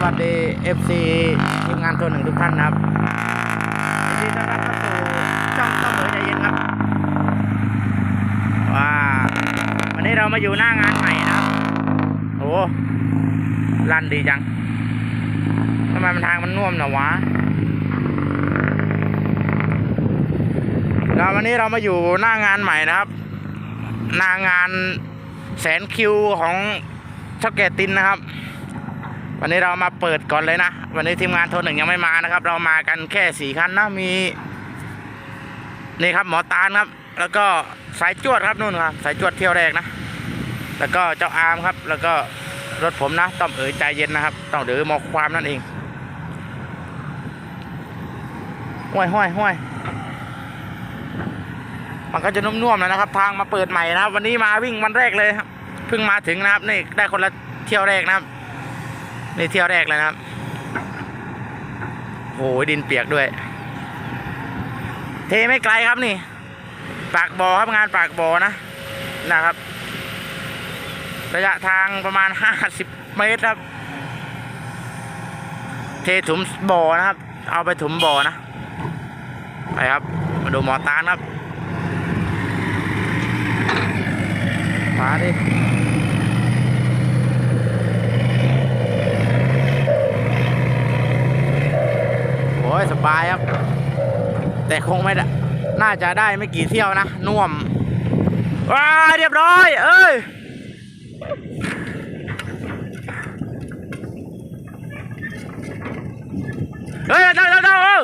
สวัสดี FC ทีมงานตัวหนึ่งทุกท่านนะครับยินดีต้อนรับเข้าสู่ช่องต้องเหมือใจเย็นครับว้าวันนี้เรามาอยู่หน้างานใหม่นะครับโอ้ลั่นดีจังทำไมมันทางมันน่วมหนอวะแล้ววันนี้เรามาอยู่หน้างานใหม่นะครับ หน้างานแสนคิวของเช่าแก่ตินนะครับ วันนี้เรามาเปิดก่อนเลยนะ วันนี้ทีมงานโทรหนึ่งยังไม่มานะครับ เรามากันแค่สี่คันนะมี นี่ครับหมอตาลครับ แล้วก็สายจวดครับนู่นครับ สายจวดเที่ยวแรกนะ แล้วก็เจ้าอาร์มครับ แล้วก็รถผมนะ ต้อมเอ๋ยใจเย็นนะครับ ต้องเดือหมอความนั่นเองห้วยห้วยห้วยมันก็จะนุ่มๆแล้วนะครับ ทางมาเปิดใหม่นะครับ วันนี้มาวิ่งวันแรกเลยครับเพิ่งมาถึงนะครับนี่ได้คนละเที่ยวแรกนะครับ นี่เที่ยวแรกเลยนะครับโอ้ยดินเปียกด้วย เทไม่ไกลครับนี่ ปากบ่อครับงานปากบ่อนะนะครับ ระยะทางประมาณห้าสิบเมตรครับ เทถุมบ่อนะครับ เอาไปถุมบ่อนะ ไปครับ มาดูหมอตาลครับมาดิ โอ้ย สบายครับ แต่คงไม่ได้น่าจะได้ไม่กี่เที่ยวนะน่วมว้าเรียบร้อย เอ้ยเฮ้ยเดาเดาเดาเออ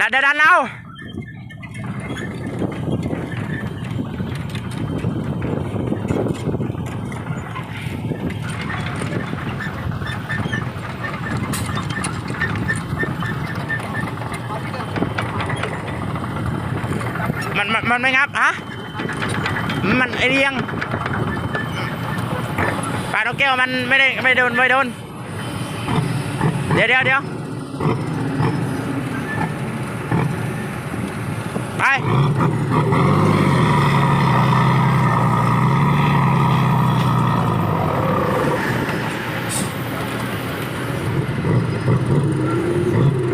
ดันดันดันเอา มันมันมันไม่งับฮะมันไอเรียงปลาโนกแก้วมันไม่ได้ไม่โดนไม่โดนเดี๋ยวเดี๋ยวเดี๋ยวไป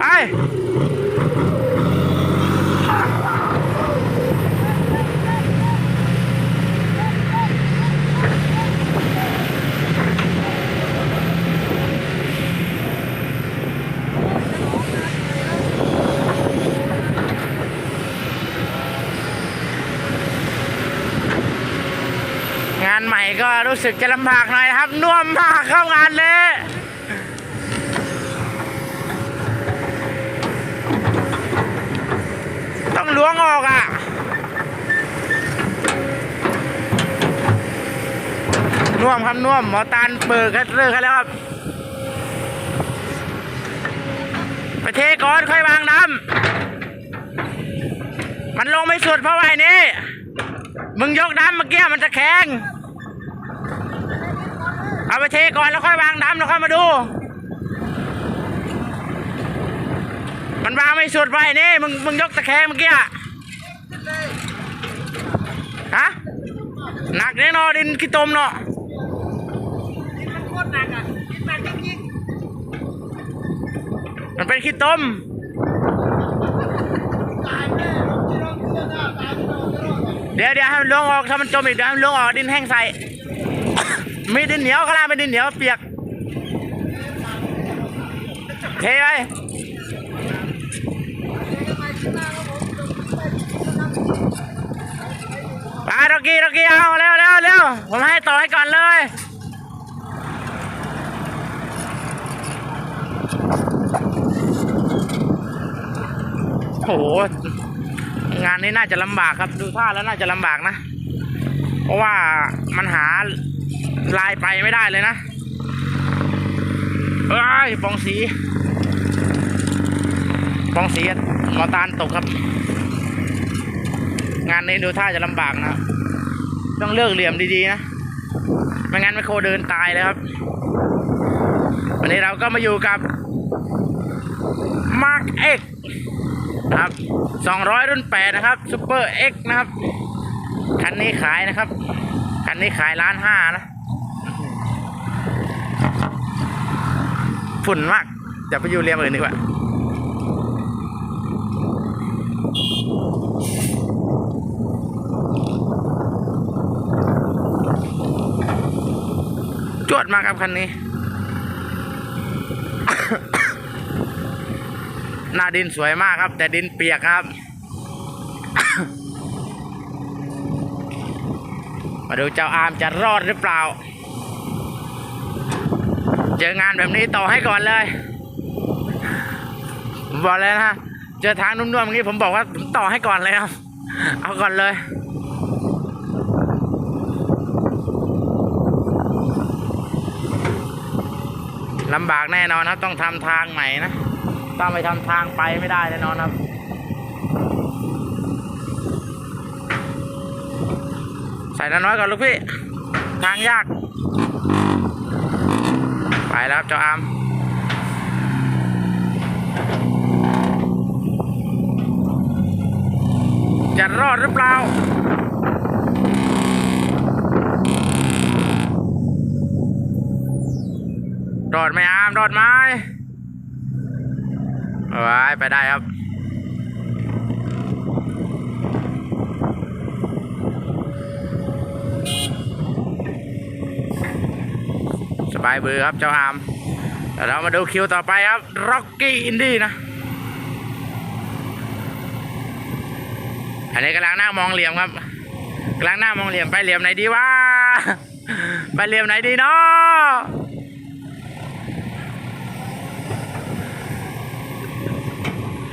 ไป งานใหม่ก็ รู้สึกจะลำบากหน่อยนะครับน่วมมากเข้างานเลยต้องล้วงออกอะน่วมครับน่วมหมอตาลเปิดกันเลิกกันแล้วครับไปเทก่อนค่อยวางน้ำมันลงไม่สุดเพราะว่าไอ้นี้มึงยกน้ำเมื่อกี้มันจะแข็ง ไปเทก่อนแล้วค่อยวางน้ำแล้วค่อยมาดู มันวางไม่สุดไปนี่มึงมึงยกตะแคงเมื่อกี้อะฮะหนักแน่นอนดินขี้ตมเนาะมันโคตรหนักอะคิดหนักจริงมันเป็นขี้ตมๆตายแน่ที่เราเชื่อหน้าตายที่เราเชื่อหน้าเดี๋ยวเดี๋ยวให้มันล้วงออกถ้ามันจมอีกเดี๋ยวให้มันล้วงออกดินแห้งใส่ มีดินเหนียวข้างล่างเป็นดินเหนียวเปียก เทไปไปโรกี้โรกี้เอาเร็วเร็วเร็วผมให้ต่อให้ก่อนเลยโอ้โหงานนี้น่าจะลำบากครับ ดูท่าแล้วน่าจะลำบากนะ เพราะว่ามันหา ลายไปไม่ได้เลยนะเอ้ยปองสีปองสีมอตาลตกครับ งานนี้ดูท่าจะลำบากนะต้องเลือกเหลี่ยมดีๆนะไม่งั้นไม่โคเดินตายเลยครับ วันนี้เราก็มาอยู่กับ Mark X นะครับ200รุ่น8นะครับ Super X นะครับ คันนี้ขายนะครับ คันนี้ขายล้านห้านะ ฝุ่นมากอย่าไปอยู่เรียมอื่นดีกว่าจวดมากครับคันนี้ หน้าดินสวยมากครับ แต่ดินเปียกครับ มาดูเจ้าอามจะรอดหรือเปล่า เจองานแบบนี้ต่อให้ก่อนเลยผมบอกเลยนะเจอทางนุ่มๆอย่างนี้ผมบอกว่าผมต่อให้ก่อนเลยครับ เอาก่อนเลยลำบากแน่นอนครับ ต้องทำทางใหม่นะถ้าไม่ทำทางไปไม่ได้แน่นอนครับใส่น้อยๆก่อนลูกพี่ ทางยาก แล้วครับเจ้าอามจะรอดหรือเปล่ารอดไหมอามรอดไหมเออไปได้ครับ บายเบือครับเจ้าอามเดี๋ยวเรามาดูคิวต่อไปครับ Rocky Indie นะ อันนี้กำลังหนั่งมองเหลี่ยมครับกำลังหนั่งมองเหลี่ยมไปเหลี่ยมไหนดีวะไปเหลี่ยมไหนดีเนาะ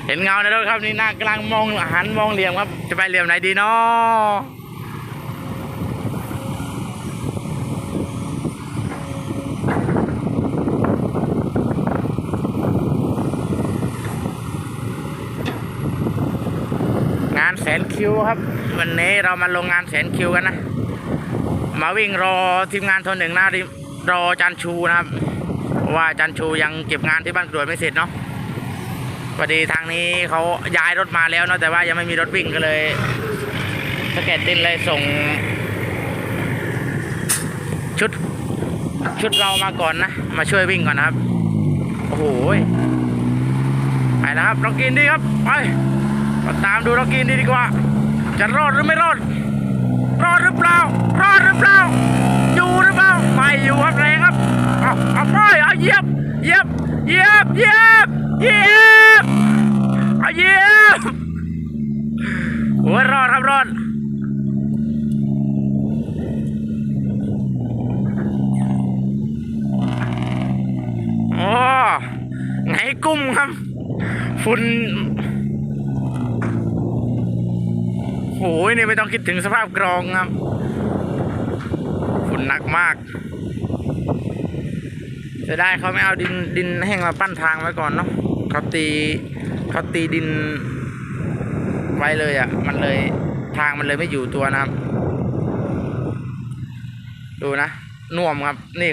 เห็นเงาในรถครับนี่หน้ากำลังมองหันมองเหลี่ยมครับ จะไปเหลี่ยมไหนดีเนาะงา นแสนคิวครับ วันนี้เรามาลงงานแสนคิวกันนะ มาวิ่งรอทีมงานทนหนึ่งนะรอจันชูนะครับ ว่าจันชูยังเก็บงานที่บ้านกรวดไม่เสร็จเนาะพอดีทางนี้เขาย้ายรถมาแล้วเนาะแต่ว่ายังไม่มีรถวิ่งก็เลยสเก็ตินเลยส่ง ชุด ชุดเรามาก่อนนะ มาช่วยวิ่งก่อนนะครับ โอ้โหไปแล้วครับเรากินดีครับ ไป มาตามดูเรากินดีดีกว่า จะรอดหรือไม่รอด รอดหรือเปล่า รอดหรือเปล่า อยู่หรือเปล่า ไม่อยู่ครับแรงครับ เอาเอาไปเอาเหยียบเหยียบเหยียบเหยียบเหยียบเอาเหยียบโอ้ยรอดครับรอดโอ้ไงกุ้มครับ ฝุ่น โอ้ยนี่ไม่ต้องคิดถึงสภาพกรองครับฝุ่นหนักมากจะได้เขาไม่เอาดินดินแห้งมาปั้นทางไว้ก่อนเนาะเขาตีเขาตีดินไว้เลยอะ่ะ มันเลยทางมันเลยไม่อยู่ตัวนะครับ ดูนะน่วมครับ นี่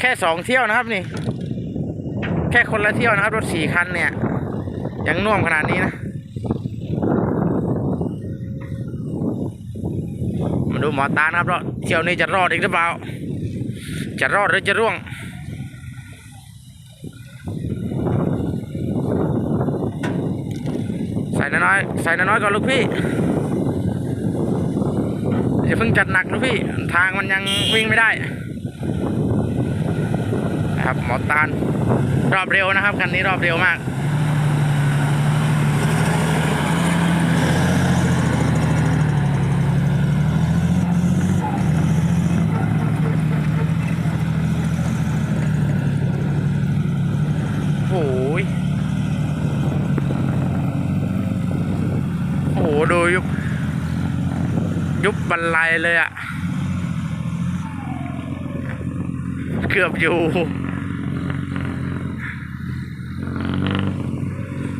แค่สองเที่ยวนะครับนี่ แค่คนละเที่ยวนะครับ รถสี่คันเนี่ย ยังน่วมขนาดนี้นะ มา ดูหมอตานะครับว่าเที่ยวนี้จะรอดอีกหรือเปล่า จะรอดหรือจะร่วงใส่น้อยใส่น้อยก่อนลูกพี่อย่าเพิ่งจัดหนักลูกพี่ ทางมันยังวิ่งไม่ได้นะครับหมอตาลรอบเร็วนะครับคันนี้รอบเร็วมาก โอ้ยโอ้โหดูยุบ ยุบบันไลเลยอะเกือบอยู่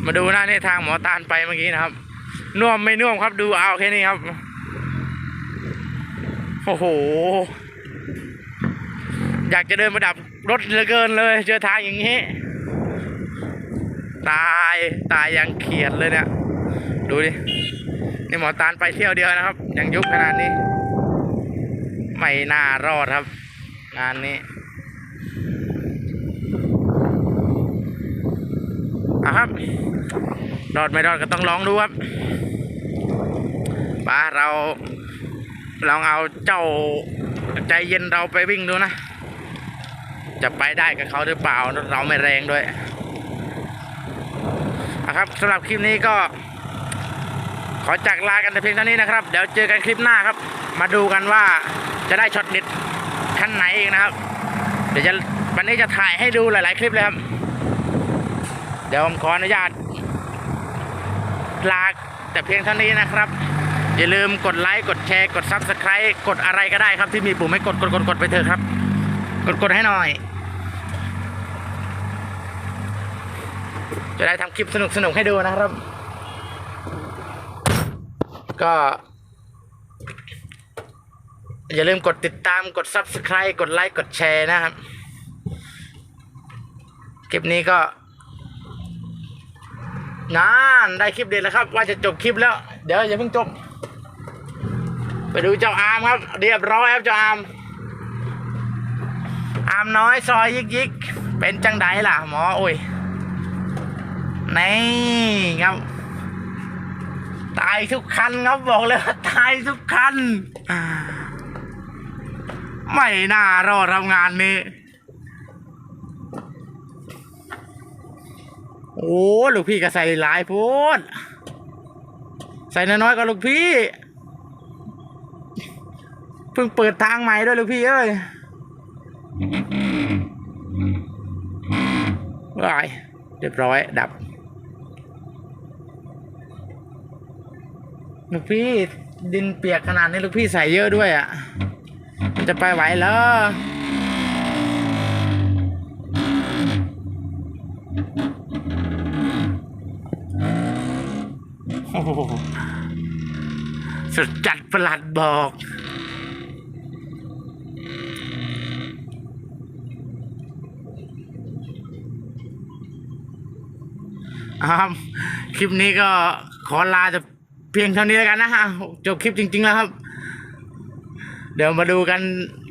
มาดูหน้านี่ทางหมอตาลไปเมื่อกี้นะครับน่วมไม่น่วมครับดูเอาแค่นี้ครับ โอ้โห อยากจะเดินมาดับรถเหลือเกินเลย เจอทางอย่างนี้ ตายตายยังเขียดเลยเนี่ย ดูดิ นี่หมอตาลไปเที่ยวเดียวนะครับ ยังยุบขนาดนี้ ไม่น่ารอดครับ งานนี้อะครับ รอดไม่รอดก็ต้องลองดูครับป้าเราลองเอาเจ้าใจเย็นเราไปวิ่งดูนะ จะไปได้กับเขาหรือเปล่า เราไม่แรงด้วยอะครับสำหรับคลิปนี้ก็ ขอจากลากันแต่เพียงเท่านี้นะครับ เดี๋ยวเจอกันคลิปหน้าครับ มาดูกันว่าจะได้ช็อตเด็ดขั้นไหนอีกนะครับ เดี๋ยวจะวันนี้จะถ่ายให้ดูหลาย ๆ คลิปเลยครับ เดี๋ยวผมขออนุญาตลาแต่เพียงเท่านี้นะครับ อย่าลืมกดไลค์กดแชร์กด Subscribe กดอะไรก็ได้ครับ ที่มีปุ่มให้กดกดกดกดไปเถอะครับ กดกดให้หน่อย จะได้ทำคลิปสนุกสนุกๆให้ดูนะครับ ก็ อย่าลืมกดติดตามกด Subscribe กดไลค์กดแชร์นะครับ คลิปนี้ก็นานได้คลิปเด็ดแล้วครับ ว่าจะจบคลิปแล้ว เดี๋ยวอย่าเพิ่งจบ ไปดูเจ้าอาร์มครับ เรียบร้อยครับเจ้าอาร์มอาร์มน้อยซอยยิกยิกเป็นจังไดล่ะหมอโอ้ยนี่ครับ ตายทุกคันครับบอกเลยว่าตายทุกคันอ่าไม่น่ารอดทำงานนี้ โอ้ลูกพี่ก็ใส่หลายโพูดใส่น้อยๆก็ลูกพี่ เพิ่งเปิดทางใหม่ด้วยลูกพี่เอ้ยว้ายเรียบร้อยดับ ลูกพี่ดินเปียกขนาดนี้ลูกพี่ใส่เยอะด้วยอะ จะไปไหวเหรอโหสุดจัดประหลัดบอกครับคลิปนี้ก็ขอลาจะ พียงเท่านี้แล้วกันนะฮะจบคลิปจริง ๆ แล้วครับ เดี๋ยวมาดูกัน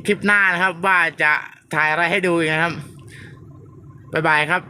คลิปหน้านะครับ ว่าจะถ่ายอะไรให้ดูอีกนะครับบ๊ายบายครับ